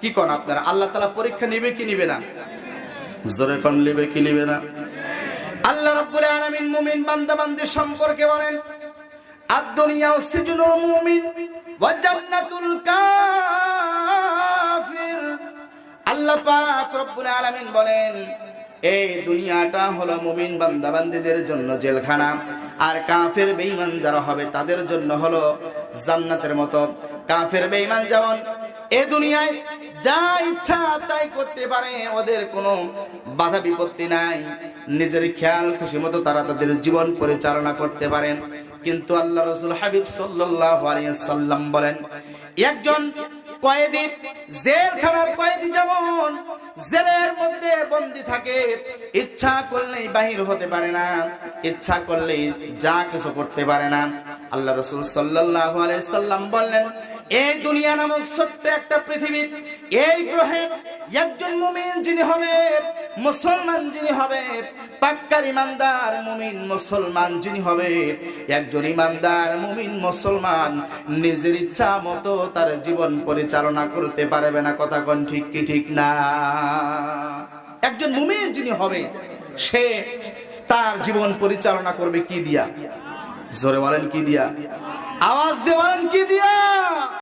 কি কোন আপনারা? আল্লাহ তালা পরীক্ষা নিবে কি নিবে না? জোরে কোন নিবে কি নিবে না? আল্লাহ রাব্বুল আলামিন মুমিন বান্দা বান্দি সম্পর্কে বলেন আদ-দুনিয়া সিজনুল মুমিন ওয়া জান্নাতুল কাফির। আল্লাহ পাক রব্বুল আলামিন বলেন এই দুনিয়াটা হলো মুমিন বান্দা বান্দীদের জন্য জেলখানা আর কাফের বেঈমান যারা হবে তাদের জন্য হলো জান্নাতের মতো। কাফের বেঈমান যেমন এ দুনিয়ায় যা ইচ্ছা তাই করতে পারে, ওদের কোনো বাধা বিপত্তি নাই। নিজের খেয়াল, খুশি মতো তারা তাদের জীবন পরিচালনা করতে পারেন। কিন্তু আল্লাহ রসুল হাবিব আলাইহি সাল্লাম বলেন, একজন কয়েদি জেলখানার কয়েদি যেমন, জেলের মধ্যে বন্দি থাকে, ইচ্ছা করলেই বাহির হতে পারে না, ইচ্ছা করলেই যা কিছু করতে পারে না। আল্লাহ রসুল আলাইহি সাল্লাম বললেন এই দুনিয়া নামক ছোট্ট একটা পৃথিবী। এই গ্রহে একজন মুমিন যিনি হবে, মুসলমান যিনি হবে, পাক্কার ইমানদার মুমিন মুসলমান যিনি হবে। একজন ইমানদার মুমিন মুসলমান নিজের ইচ্ছা মতো তার জীবন পরিচালনা করতে পারবে না, কথা কন ঠিক কি ঠিক না? একজন মুমিন যিনি হবে, সে তার জীবন পরিচালনা করবে কি দিয়া? জোরে বলেন কি দিয়া? আওয়াজ দিয়ে বলেন কি দিয়া?